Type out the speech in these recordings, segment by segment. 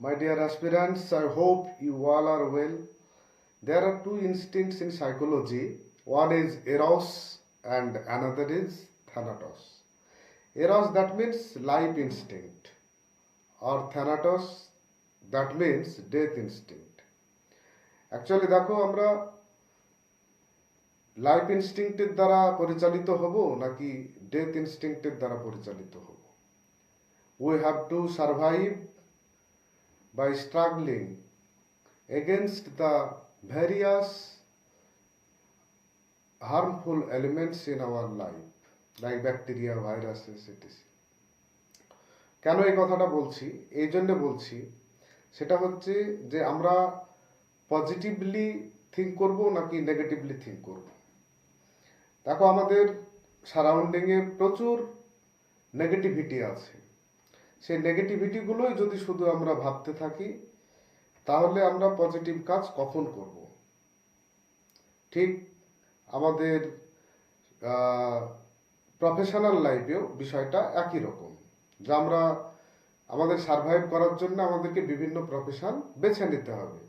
My dear aspirants, I hope you all are well. There are two instincts in psychology one is eros and another is thanatos. Eros that means life instinct, or thanatos that means death instinct. Actually দেখো আমরা life ইনস্টিংক্টের দ্বারা পরিচালিত হব নাকি death ইনস্টিংক্টের দ্বারা পরিচালিত হব we have to survive by struggling against the various harmful elements in our life like bacteria, viruses, etc. কেন এই কথাটা বলছি এই জন্য বলছি সেটা হচ্ছে যে আমরা পজিটিভলি থিঙ্ক করব নাকি নেগেটিভলি থিঙ্ক করব দেখো আমাদের সারাউন্ডিংয়ে প্রচুর নেগেটিভিটি আছে সেই নেগেটিভিটিগুলোই যদি শুধু আমরা ভাবতে থাকি, তাহলে আমরা পজিটিভ কাজ কখন করব? ঠিক আমাদের প্রফেশনাল লাইফেও বিষয়টা একই রকম, যে আমরা আমাদের সার্ভাইভ করার জন্য আমাদেরকে বিভিন্ন প্রফেশন বেছে নিতে হবে।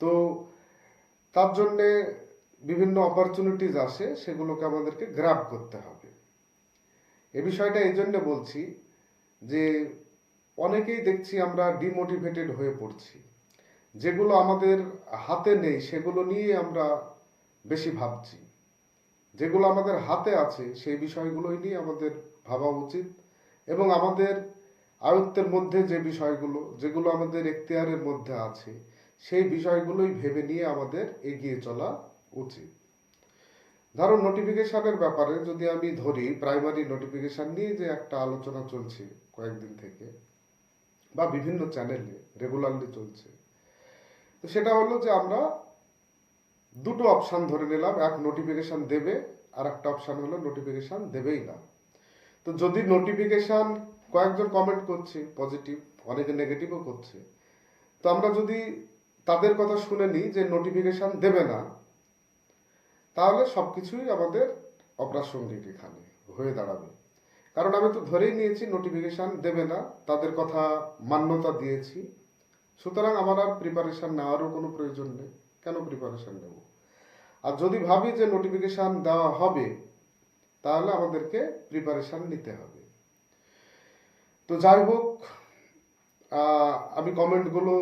তো তার জন্যে বিভিন্ন অপরচুনিটিস আসে, সেগুলোকে আমাদেরকে গ্র্যাব করতে হবে। এ বিষয়টা এই জন্য বলছি যে অনেকেই দেখছি আমরা ডিমোটিভেটেড হয়ে পড়ছি। যেগুলো আমাদের হাতে নেই, সেগুলো নিয়ে আমরা বেশি ভাবছি। যেগুলো আমাদের হাতে আছে, সেই বিষয়গুলোই নিয়ে আমাদের ভাবা উচিত এবং আমাদের আয়ত্তের মধ্যে যে বিষয়গুলো, যেগুলো আমাদের এখতিয়ারের মধ্যে আছে, সেই বিষয়গুলোই ভেবে নিয়ে আমাদের এগিয়ে চলা উচিত। ধরো নোটিফিকেশনের ব্যাপারে যদি আমি ধরি প্রাইমারি নোটিফিকেশন নিয়ে যে একটা আলোচনা চলছে কয়েকদিন থেকে বা বিভিন্ন চ্যানেলে রেগুলারলি চলছে। তো সেটা হলো যে আমরা দুটো অপশান ধরে নিলাম, এক নোটিফিকেশন দেবে আর একটা অপশান হলো নোটিফিকেশন দেবেই না। তো যদি নোটিফিকেশন কয়েকজন কমেন্ট করছে পজিটিভ অনেকে নেগেটিভও করছে, তো আমরা যদি তাদের কথা শুনে নিই যে নোটিফিকেশন দেবে না, তাহলে সব কিছুই আমাদের অপ্রাসঙ্গিক এখানে হয়ে দাঁড়াবে। কারণ আমি তো ধরেই নিয়েছি নোটিফিকেশান দেবে না, তাদের কথা মান্যতা দিয়েছি। সুতরাং আমার আর প্রিপারেশান নেওয়ারও কোনো প্রয়োজন নেই। কেন প্রিপারেশান নেব? আর যদি ভাবি যে নোটিফিকেশান দেওয়া হবে, তাহলে আমাদেরকে প্রিপারেশান নিতে হবে। তো যাই হোক আমি কমেন্টগুলো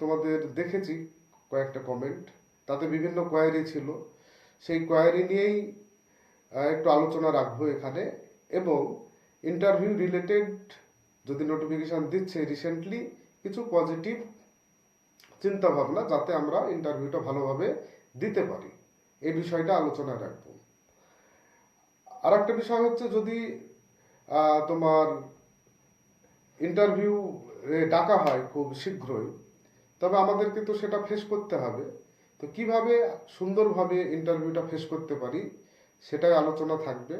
তোমাদের দেখেছি, কয়েকটা কমেন্ট তাতে বিভিন্ন কোয়ারি ছিল। সেই কোয়ারি নিয়েই একটু আলোচনা রাখব এখানে। এবং ইন্টারভিউ রিলেটেড যদি নোটিফিকেশন দিচ্ছে রিসেন্টলি কিছু পজিটিভ চিন্তা ভাবনা যাতে আমরা ইন্টারভিউটা ভালোভাবে দিতে পারি। এই বিষয়টা আলোচনা রাখব। আর একটা বিষয় হচ্ছে যদি তোমার ইন্টারভিউ ডাকা হয় খুব শীঘ্রই, তবে আমাদেরকে তো সেটা ফেস করতে হবে। তো কীভাবে সুন্দরভাবে ইন্টারভিউটা ফেস করতে পারি, সেটাই আলোচনা থাকবে।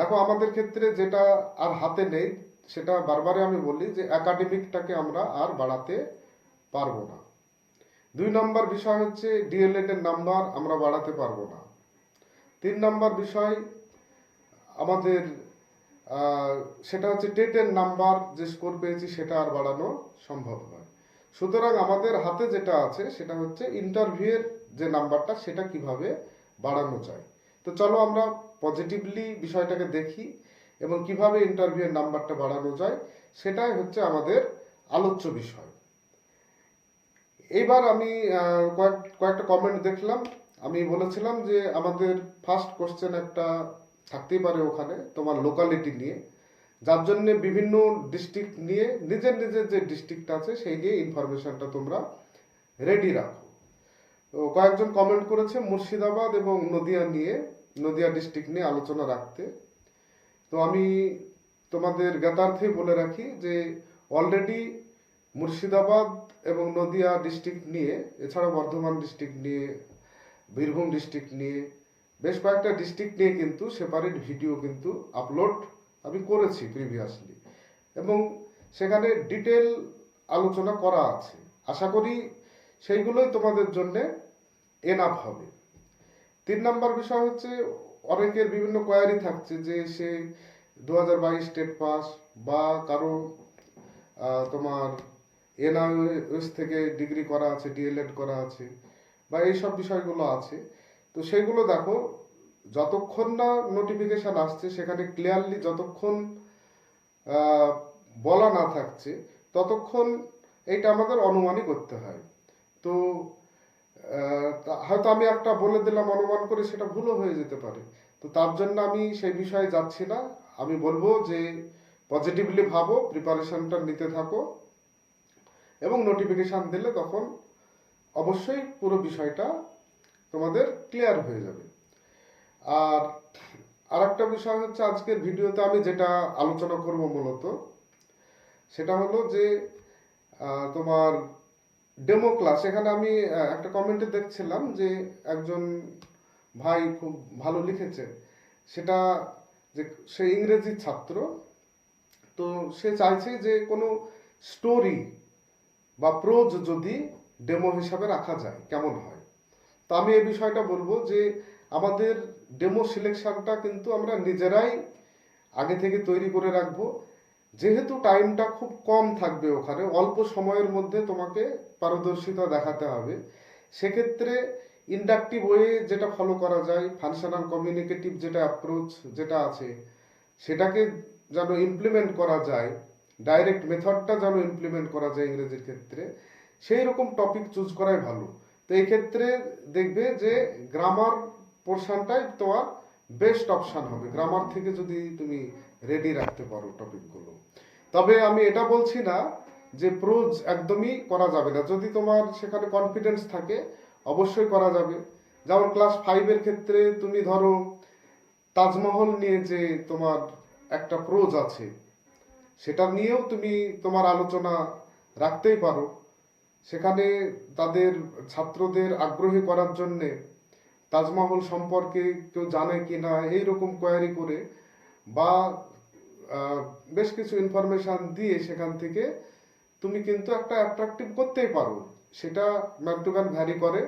দেখো, আমাদের ক্ষেত্রে যেটা আর হাতে নেই, সেটা বারবারে আমি বলি যে একাডেমিকটাকে আমরা আর বাড়াতে পারব না। দুই নম্বর বিষয় হচ্ছে ডিএলএড এর নাম্বার আমরা বাড়াতে পারব না। তিন নম্বর বিষয় আমাদের সেটা হচ্ছে টেটের নাম্বার যে স্কোর পেয়েছি, সেটা আর বাড়ানো সম্ভব নয়। সুতরাং আমাদের হাতে যেটা আছে, সেটা হচ্ছে ইন্টারভিউয়ের যে নাম্বারটা, সেটা কীভাবে বাড়ানো যায়। তো চলো আমরা পজিটিভলি বিষয়টাকে দেখি এবং কীভাবে ইন্টারভিউয়ের নাম্বারটা বাড়ানো যায়, সেটাই হচ্ছে আমাদের আলোচ্য বিষয়। এইবার আমি কয়েক, কয়েকটা কমেন্ট দেখলাম। আমি বলেছিলাম যে আমাদের ফার্স্ট কোশ্চেন একটা থাকতেই পারে ওখানে, তোমার লোকালিটি নিয়ে। যার জন্য বিভিন্ন ডিস্ট্রিক্ট নিয়ে, নিজের নিজের যে ডিস্ট্রিক্ট আছে, সেই নিয়ে ইনফরমেশনটা তোমরা রেডি রাখো। কয়েকজন কমেন্ট করেছে, মুর্শিদাবাদ এবং নদিয়া নিয়ে। নদিয়া ডিস্ট্রিক্ট নিয়ে আলোচনা রাখতে। তো আমি তোমাদের জ্ঞাতার্থে বলে রাখি যে অলরেডি মুর্শিদাবাদ এবং নদিয়া ডিস্ট্রিক্ট নিয়ে এছাড়া বর্ধমান ডিস্ট্রিক্ট নিয়ে, বীরভূম ডিস্ট্রিক্ট নিয়ে, বেশ কয়েকটা ডিস্ট্রিক্ট নিয়ে কিন্তু সেপারেট ভিডিও কিন্তু আপলোড আমি করেছি প্রিভিয়াসলি এবং সেখানে ডিটেল আলোচনা করা আছে। আশা করি সেইগুলোই তোমাদের জন্য এনাফ হবে। তিন নম্বর বিষয় হচ্ছে অনেকের বিভিন্ন কোয়ারি থাকছে যে সে দু হাজার বাইশ স্টেট পাস বা কারও তোমার এনআইএস থেকে ডিগ্রি করা আছে ডিএলএড করা আছে বা এইসব বিষয়গুলো আছে। তো সেগুলো দেখো, যতক্ষণ না নোটিফিকেশন আসছে, সেখানে ক্লিয়ারলি যতক্ষণ বলা না থাকছে, ততক্ষণ এইটা আমাদের অনুমানই করতে হয়। তা- হয়তো আমি একটা বলে দিলাম, অনুমান করে সেটা ভুলও হয়ে যেতে পারে। তো তার জন্য আমি সেই বিষয়ে যাচ্ছি না। আমি বলব যে পজিটিভলি ভাবো প্রিপারেশনটা নিতে থাকো এবং নোটিফিকেশন দিলে তখন অবশ্যই পুরো বিষয়টা তোমাদের ক্লিয়ার হয়ে যাবে। আর আরেকটা বিষয় হচ্ছে আজকের ভিডিওতে আমি যেটা আলোচনা করব মূলত, সেটা হলো যে তোমার ডেমো ক্লাস এখানে আমি একটা কমেন্টে দেখছিলাম যে একজন ভাই খুব ভালো লিখেছে। সেটা যে সে ইংরেজির ছাত্র, তো সে চাইছে যে কোনো স্টোরি বা প্রোজ যদি ডেমো হিসাবে রাখা যায়, কেমন হয়? তো আমি এই বিষয়টা বলব যে আমাদের ডেমো সিলেকশনটা কিন্তু আমরা নিজেরাই আগে থেকে তৈরি করে রাখব। যেহেতু টাইমটা খুব কম থাকবে ওখানে, অল্প সময়ের মধ্যে তোমাকে পারদর্শিতা দেখাতে হবে। সেক্ষেত্রে ইন্ডাকটিভ ওয়ে যেটা ফলো করা যায় ফাংশনাল কমিউনিকেটিভ যেটা অ্যাপ্রোচ যেটা আছে, সেটাকে যেন ইমপ্লিমেন্ট করা যায় ডাইরেক্ট মেথডটা যেন ইমপ্লিমেন্ট করা যায় ইংরেজির ক্ষেত্রে, সেই রকম টপিক চুজ করাই ভালো। তো এই ক্ষেত্রে দেখবে যে গ্রামার পোর্শনটাই তোমার বেস্ট অপশন হবে। গ্রামার থেকে যদি তুমি রেডি রাখতে পারো টপিকগুলো তবে আমি এটা বলছি না যে প্রোজ একদমই করা যাবে না। যদি তোমার সেখানে কনফিডেন্স থাকে, অবশ্যই করা যাবে। যেমন ক্লাস ফাইভের ক্ষেত্রে তুমি ধরো, তাজমহল নিয়ে যে তোমার একটা প্রোজ আছে, সেটা নিয়েও তুমি তোমার আলোচনা রাখতেই পারো। সেখানে তাদের ছাত্রদের আগ্রহী করার জন্যে তাজমহল সম্পর্কে কেউ জানে কি না এইরকম কোয়ারি করে, বা বেশ কিছু ইনফরমেশন দিয়ে সেখান থেকে তুমি কিন্তু একটা অ্যাট্রাকটিভ করতেই পারো। সেটা ম্যান টু ম্যান ভ্যারি করে।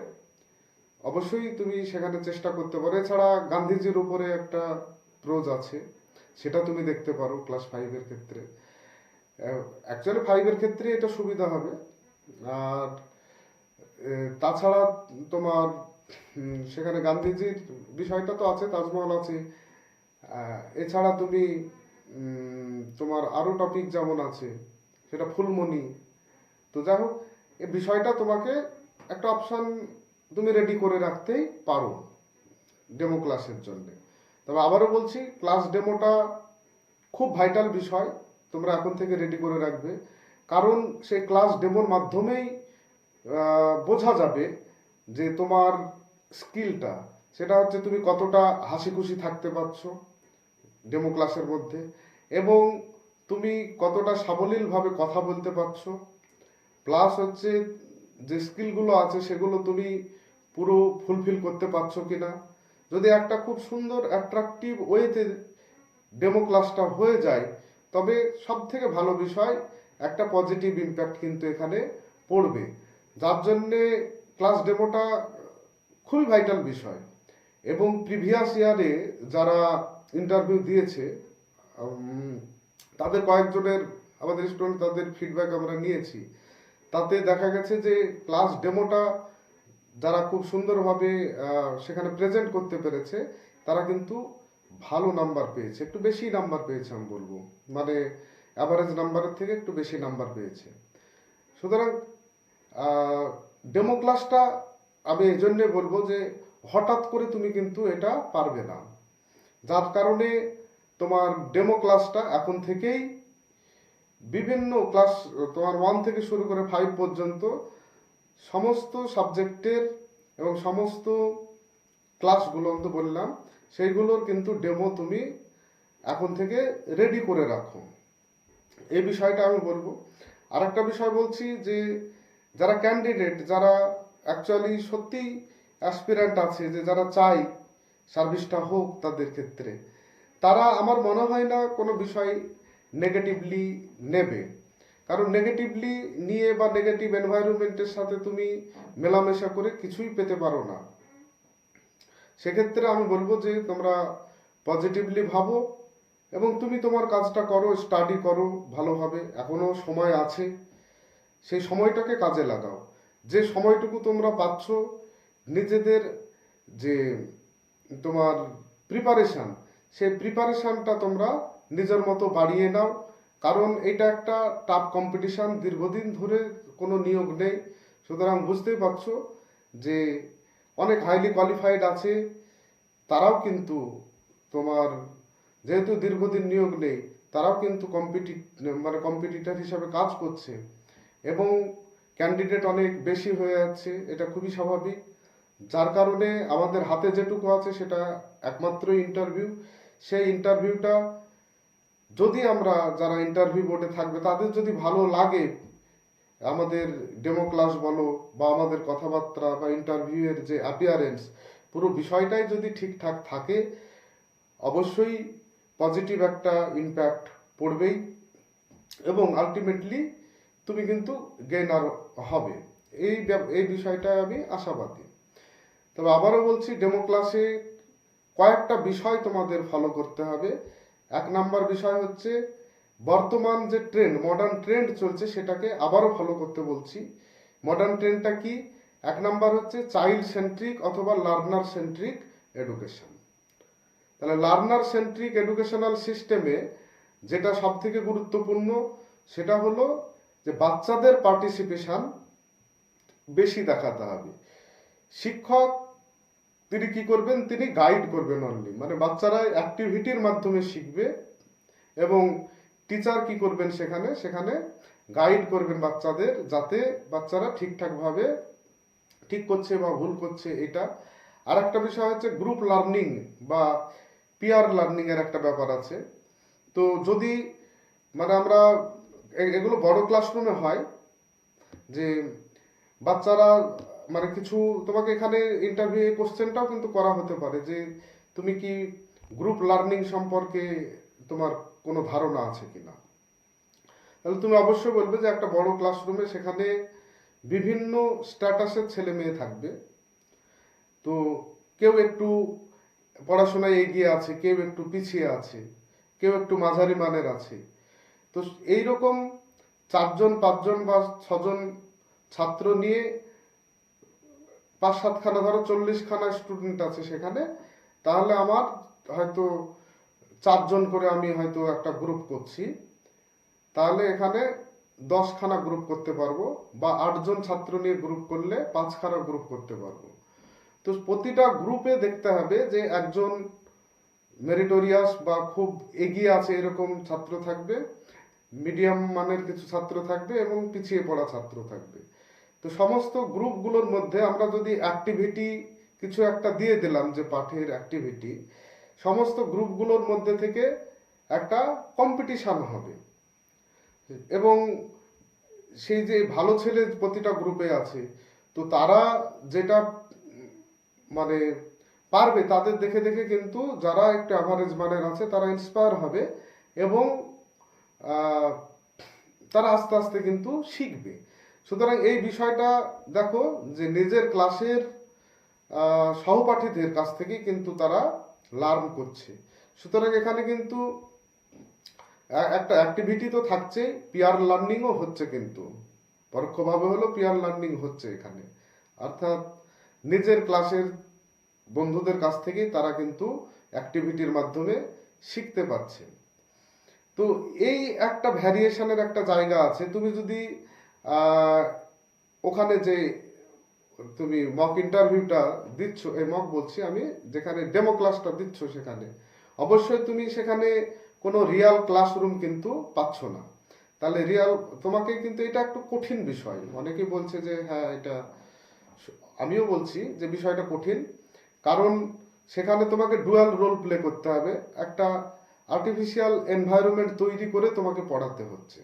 অবশ্যই তুমি সেখানে চেষ্টা করতে পারো। এছাড়া গান্ধীজির উপরে একটা প্রোজ আছে। সেটা তুমি দেখতে পারো ক্লাস ফাইভের ক্ষেত্রে। অ্যাকচুয়ালি ফাইভের ক্ষেত্রে এটা সুবিধা হবে। আর তাছাড়া তোমার সেখানে গান্ধীজির বিষয়টা তো আছে, তাজমহল আছে। এছাড়া তুমি তোমার আরও টপিক যেমন আছে, সেটা ফুলমণি। তো যাই হোক, এই বিষয়টা তোমাকে একটা অপশন তুমি রেডি করে রাখতেই পারো ডেমো ক্লাসের জন্য। তবে আবারও বলছি ক্লাস ডেমোটা খুব ভাইটাল বিষয়, তোমরা এখন থেকে রেডি করে রাখবে। কারণ সেই ক্লাস ডেমোর মাধ্যমেই বোঝা যাবে যে তোমার স্কিলটা সেটা হচ্ছে তুমি কতটা হাসি খুশি থাকতে পারছ। ডেমো ক্লাসের মধ্যে। এবং তুমি কতটা সাবলীলভাবে কথা বলতে পারছ। প্লাস হচ্ছে যে স্কিলগুলো আছে, সেগুলো তুমি পুরো ফুলফিল করতে পারছ কিনা। যদি একটা খুব সুন্দর অ্যাট্রাকটিভ ওয়েতে ডেমো ক্লাসটা হয়ে যায়, তবে সব থেকে ভালো বিষয়, একটা পজিটিভ ইম্প্যাক্ট কিন্তু এখানে পড়বে। যার জন্যে ক্লাস ডেমোটা খুবই ভাইটাল বিষয়। এবং প্রিভিয়াস ইয়ারে যারা ইন্টারভিউ দিয়েছে তাদের কয়েকজনের, আমাদের স্টুডেন্ট তাদের ফিডব্যাক আমরা নিয়েছি। তাতে দেখা গেছে যে ক্লাস ডেমোটা যারা খুব সুন্দরভাবে সেখানে প্রেজেন্ট করতে পেরেছে, তারা কিন্তু ভালো নাম্বার পেয়েছে। একটু বেশি নাম্বার পেয়েছে আমি বলব। মানে অ্যাভারেজ নাম্বারের থেকে একটু বেশি নাম্বার পেয়েছে। সুতরাং ডেমো ক্লাসটা আমি এই জন্যে বলব যে হঠাৎ করে তুমি কিন্তু এটা পারবে না। যার কারণে তোমার ডেমো ক্লাসটা এখন থেকেই বিভিন্ন ক্লাস তোমার ওয়ান থেকে শুরু করে ফাইভ পর্যন্ত সমস্ত সাবজেক্টের এবং সমস্ত ক্লাসগুলো আমি বললাম, সেইগুলোর কিন্তু ডেমো তুমি এখন থেকে রেডি করে রাখো। এই বিষয়টা আমি বলব। আর একটা বিষয় বলছি যে, যারা ক্যান্ডিডেট যারা অ্যাকচুয়ালি সত্যি অ্যাসপিরেন্ট আছে, যে যারা চাই সার্ভিসটা হোক তাদের ক্ষেত্রে। তারা আমার মনে হয় না কোনো বিষয় নেগেটিভলি নেবে। কারণ নেগেটিভলি নিয়ে বা নেগেটিভ এনভায়রনমেন্টের সাথে তুমি মেলামেশা করে কিছুই পেতে পারো না। সেক্ষেত্রে আমি বলব যে, তোমরা পজিটিভলি ভাবো এবং তুমি তোমার কাজটা করো স্টাডি করো ভালোভাবে। এখনও সময় আছে। সেই সময়টাকে কাজে লাগাও। যে সময়টুকু তোমরা পাচ্ছ, নিজেদের যে তোমার প্রিপারেশন সেই প্রিপারেশানটা তোমরা নিজের মতো বাড়িয়ে নাও। কারণ এটা একটা টাফ কম্পিটিশান দীর্ঘদিন ধরে কোনো নিয়োগ নেই। সুতরাং বুঝতেই পারছ যে অনেক হাইলি কোয়ালিফাইড আছে, তারাও কিন্তু তোমার যেহেতু দীর্ঘদিন নিয়োগ নেই, তারাও কিন্তু কম্পিটি মানে কম্পিটিটার হিসাবে কাজ করছে। এবং ক্যান্ডিডেট অনেক বেশি হয়ে যাচ্ছে, এটা খুবই স্বাভাবিক। যার কারণে আমাদের হাতে যেটুকু আছে সেটা একমাত্র ইন্টারভিউ সেই ইন্টারভিউটা যদি আমরা যারা ইন্টারভিউ বোর্ডে থাকবে, তাদের যদি ভালো লাগে, আমাদের ডেমো ক্লাস বলো বা আমাদের কথাবার্তা বা ইন্টারভিউয়ের যে অ্যাপিয়ারেন্স পুরো বিষয়টাই যদি ঠিকঠাক থাকে, অবশ্যই পজিটিভ একটা ইম্প্যাক্ট পড়বেই এবং আলটিমেটলি তুমি কিন্তু গেনার হবে। এই এই বিষয়টায় আমি আশাবাদী। তবে আবারও বলছি ডেমো ক্লাসে কয়েকটা বিষয় তোমাদের ফলো করতে হবে। এক নাম্বার বিষয় হচ্ছে, বর্তমান যে ট্রেন্ড মডার্ন ট্রেন্ড চলছে সেটাকে আবারও ফলো করতে বলছি। মডার্ন ট্রেন্ডটা কি? এক নাম্বার হচ্ছে চাইল্ড সেন্ট্রিক অথবা লার্নার সেন্ট্রিক এডুকেশন তাহলে লার্নার সেন্ট্রিক এডুকেশনাল সিস্টেমে যেটা সব থেকে গুরুত্বপূর্ণ, সেটা হলো যে বাচ্চাদের পার্টিসিপেশন বেশি দেখাতে হবে। শিক্ষক তিনি কি করবেন? তিনি গাইড করবেন অনলি মানে বাচ্চারা অ্যাক্টিভিটির মাধ্যমে শিখবে এবং টিচার কি করবেন সেখানে? সেখানে গাইড করবেন বাচ্চাদের যাতে বাচ্চারা ঠিকঠাকভাবে ঠিক করছে বা ভুল করছে এটা। আর একটা বিষয় হচ্ছে গ্রুপ লার্নিং বা পিয়ার লার্নিং এর একটা ব্যাপার আছে। তো যদি মানে আমরা এগুলো বড় ক্লাসরুমে হয় যে বাচ্চারা মানে কিছু তোমাকে এখানে ইন্টারভিউ কোশ্চেনটাও কিন্তু করা হতে পারে যে তুমি কি গ্রুপ লার্নিং সম্পর্কে তোমার কোনো ধারণা আছে কিনা? তাহলে তুমি অবশ্যই বলবে যে একটা বড় ক্লাসরুমে সেখানে বিভিন্ন স্ট্যাটাসের ছেলে মেয়ে থাকবে। তো কেউ একটু পড়াশোনায় এগিয়ে আছে, কেউ একটু পিছিয়ে আছে, কেউ একটু মাঝারি মানের আছে। তো এইরকম চারজন, পাঁচজন বা ছজন ছাত্র নিয়ে পাঁচ সাতখানা, ধরো চল্লিশখানা স্টুডেন্ট আছে সেখানে, তাহলে আমার হয়তো চারজন করে আমি হয়তো একটা গ্রুপ করছি। তাহলে এখানে দশখানা গ্রুপ করতে পারব বা আটজন ছাত্র নিয়ে গ্রুপ করলে পাঁচখানা গ্রুপ করতে পারব। তো প্রতিটা গ্রুপে দেখতে হবে যে একজন মেরিটোরিয়াস বা খুব এগিয়ে আছে এরকম ছাত্র থাকবে মিডিয়াম মানের কিছু ছাত্র থাকবে এবং পিছিয়ে পড়া ছাত্র থাকবে। তো সমস্ত গ্রুপগুলোর মধ্যে আমরা যদি অ্যাক্টিভিটি কিছু একটা দিয়ে দিলাম যে পাঠের অ্যাক্টিভিটি সমস্ত গ্রুপগুলোর মধ্যে থেকে একটা কম্পিটিশান হবে। এবং সেই যে ভালো ছেলে প্রতিটা গ্রুপে আছে, তো তারা যেটা মানে পারবে তাদের দেখে দেখে কিন্তু যারা একটু অ্যাভারেজ মানের আছে তারা ইন্সপায়ার হবে এবং তারা আস্তে আস্তে কিন্তু শিখবে। সুতরাং এই বিষয়টা দেখো যে নিজের ক্লাসের সহপাঠীদের কাছ থেকেই কিন্তু তারা লার্ন করছে। সুতরাং এখানে কিন্তু একটা অ্যাক্টিভিটি তো থাকছে পিয়ার লার্নিংও হচ্ছে কিন্তু। পরোক্ষভাবে হলো পিয়ার লার্নিং হচ্ছে এখানে। অর্থাৎ নিজের ক্লাসের বন্ধুদের কাছ থেকেই তারা কিন্তু অ্যাক্টিভিটির মাধ্যমে শিখতে পারছে। তো এই একটা ভ্যারিয়েশনের একটা জায়গা আছে। তুমি যদি ওখানে যে তুমি মক ইন্টারভিউটা দিচ্ছ, এই মক বলছি আমি, যেখানে ডেমো ক্লাসটা দিচ্ছ সেখানে, অবশ্যই তুমি সেখানে কোনো রিয়াল ক্লাসরুম কিন্তু পাচ্ছ না। তাহলে রিয়াল তোমাকে কিন্তু এটা একটু কঠিন বিষয়। অনেকেই বলছে যে হ্যাঁ এটা আমিও বলছি যে বিষয়টা কঠিন, কারণ সেখানে তোমাকে ডুয়াল রোল প্লে করতে হবে। একটা আর্টিফিশিয়াল এনভায়রনমেন্ট তৈরি করে তোমাকে পড়াতে হচ্ছে।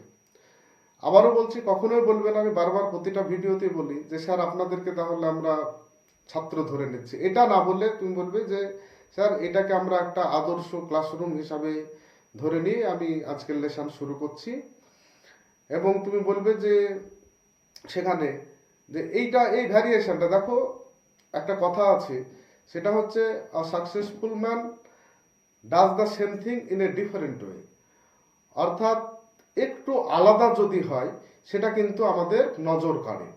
আবারও বলছি, কখনোই বলবেন আমি বারবার প্রতিটা ভিডিওতে বলি যে, স্যার, আপনাদেরকে তাহলে আমরা ছাত্র ধরে নিচ্ছি। এটা না বললে তুমি বলবে যে, স্যার, এটাকে আমরা একটা আদর্শ ক্লাসরুম হিসাবে ধরে নিয়ে আমি আজকের লেসন শুরু করছি। এবং তুমি বলবে যে, সেখানে যে, এইটা, এই ভ্যারিয়েশনটা দেখো, একটা কথা আছে, সেটা হচ্ছে a successful man does the same thing in a different way অর্থাৎ একটু আলাদা যদি হয়, সেটা কিন্তু আমাদের নজর কাড়ে।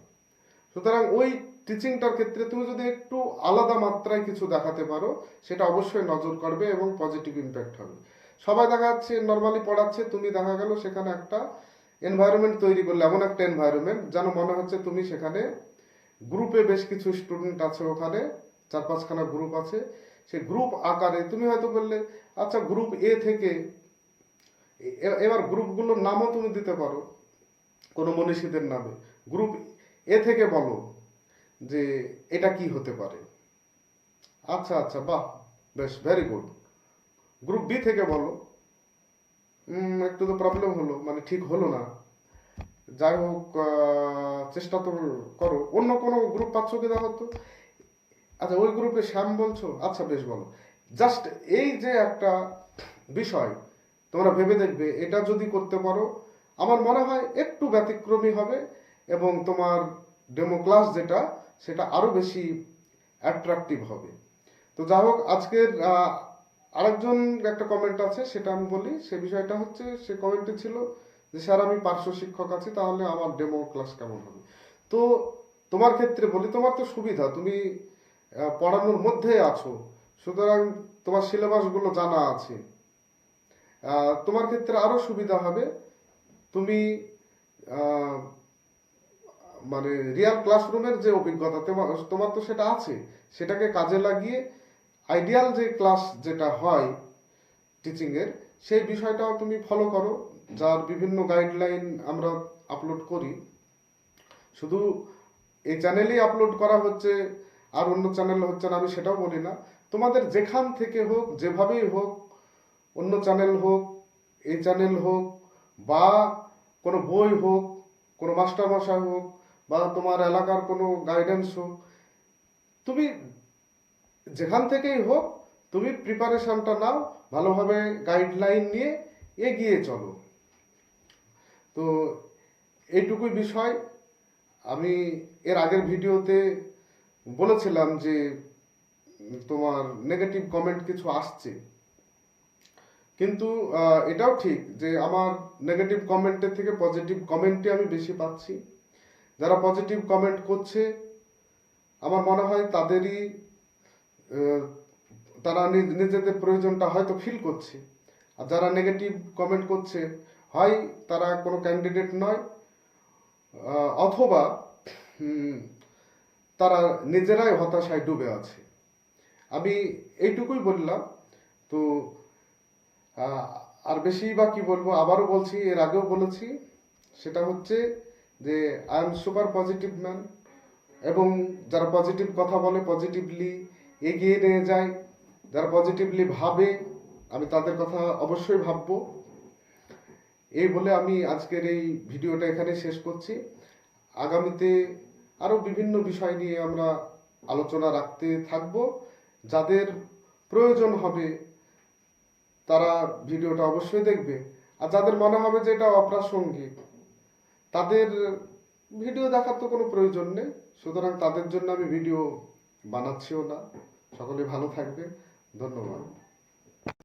সুতরাং ওই টিচিংটার ক্ষেত্রে তুমি যদি একটু আলাদা মাত্রায় কিছু দেখাতে পারো, সেটা অবশ্যই নজর কাড়বে এবং পজিটিভ ইম্প্যাক্ট হবে। সবাই দেখা যাচ্ছে নর্মালি পড়াচ্ছে, তুমি দেখা গেল সেখানে একটা এনভায়রনমেন্ট তৈরি করলে, এমন একটা এনভায়রনমেন্ট যেন মনে হচ্ছে তুমি সেখানে গ্রুপে বেশ কিছু স্টুডেন্ট আছে ওখানে, চার পাঁচখানা গ্রুপ আছে। সেই গ্রুপ আকারে তুমি হয়তো বললে আচ্ছা গ্রুপ এ থেকে এবার গ্রুপগুলোর নামও তুমি দিতে পারো, কোনো মনীষীদের নামে। গ্রুপ এ থেকে বলো যে এটা কি হতে পারে। আচ্ছা আচ্ছা বাহ, বেশ ভেরি গুড গ্রুপ বি থেকে বলো। একটু তো প্রবলেম হলো মানে ঠিক হলো না। যাই হোক চেষ্টা তো করো। অন্য কোনো গ্রুপ পাচ্ছ কি দেখো তো? আচ্ছা ওই গ্রুপে শ্যাম বলছো? আচ্ছা বেশ বলো। জাস্ট এই যে একটা বিষয় তোমরা ভেবে দেখবে, এটা যদি করতে পারো, আমার মনে হয় একটু ব্যতিক্রমী হবে এবং তোমার ডেমো ক্লাস যেটা, সেটা আরও বেশি অ্যাট্রাকটিভ হবে। তো যাই হোক, আজকের আরেকজন একটা কমেন্ট আছে, সেটা আমি বলি, সে বিষয়টা হচ্ছে, সে কমেন্টে ছিল যে, স্যার, আমি পার্শ্ব শিক্ষক আছি, তাহলে আমার ডেমো ক্লাস কেমন হবে? তো তোমার ক্ষেত্রে বলি, তোমার তো সুবিধা, তুমি পড়ানোর মধ্যে আছো, সুতরাং তোমার সিলেবাসগুলো জানা আছে। তোমার ক্ষেত্রে আরও সুবিধা হবে। তুমি মানে রিয়াল ক্লাসরুমের যে অভিজ্ঞতা, তোমার তো সেটা আছে। সেটাকে কাজে লাগিয়ে আইডিয়াল যে ক্লাস যেটা হয় টিচিং এর, সেই বিষয়টাও তুমি ফলো করো, যার বিভিন্ন গাইডলাইন আমরা আপলোড করি। শুধু এই চ্যানেলেই আপলোড করা হচ্ছে, আর অন্য চ্যানেল হচ্ছে না, আমি সেটাও বলি না। তোমাদের যেখান থেকে হোক, যেভাবেই হোক অন্য চ্যানেল হোক, এই চ্যানেল হোক, বা কোনো বই হোক, কোনো মাস্টারমশাই হোক, বা তোমার এলাকার কোনো গাইডেন্স হোক, তুমি যেখান থেকেই হোক, তুমি প্রিপারেশনটা নাও, ভালোভাবে গাইডলাইন নিয়ে এগিয়ে চলো। তো এইটুকুই বিষয়। আমি এর আগের ভিডিওতে বলেছিলাম যে, তোমার নেগেটিভ কমেন্ট কিছু আসছে। কিন্তু এটাও ঠিক যে আমার নেগেটিভ কমেন্টের থেকে পজিটিভ কমেন্টই আমি বেশি পাচ্ছি। যারা পজিটিভ কমেন্ট করছে, আমার মনে হয় তাদেরই তারা নিজ- নিজেদের প্রয়োজনটা হয়তো ফিল করছে। আর যারা নেগেটিভ কমেন্ট করছে, হয় তারা কোনো ক্যান্ডিডেট নয় অথবা তারা নিজেরাই হতাশায় ডুবে আছে। আমি এইটুকুই বললাম। তো আর বেশি বা কি বলব, আবারও বলছি, এর আগেও বলেছি, সেটা হচ্ছে যে I am super positive man এবং যারা পজিটিভ কথা বলে পজিটিভলি এগিয়ে নিয়ে যায়, যারা পজিটিভলি ভাবে, আমি তাদের কথা অবশ্যই ভাববো। এই বলে আমি আজকের এই ভিডিওটা এখানে শেষ করছি। আগামীতে আরও বিভিন্ন বিষয় নিয়ে আমরা আলোচনা রাখতে থাকব। যাদের প্রয়োজন হবে তারা ভিডিওটা অবশ্যই দেখবে। আর যাদের মনে হবে যে এটা অপ্রাসঙ্গিক, তাদের ভিডিও দেখার তো কোনো প্রয়োজন নেই। সুতরাং তাদের জন্য আমি ভিডিও বানাচ্ছিও না। সকলে ভালো থাকবে ধন্যবাদ।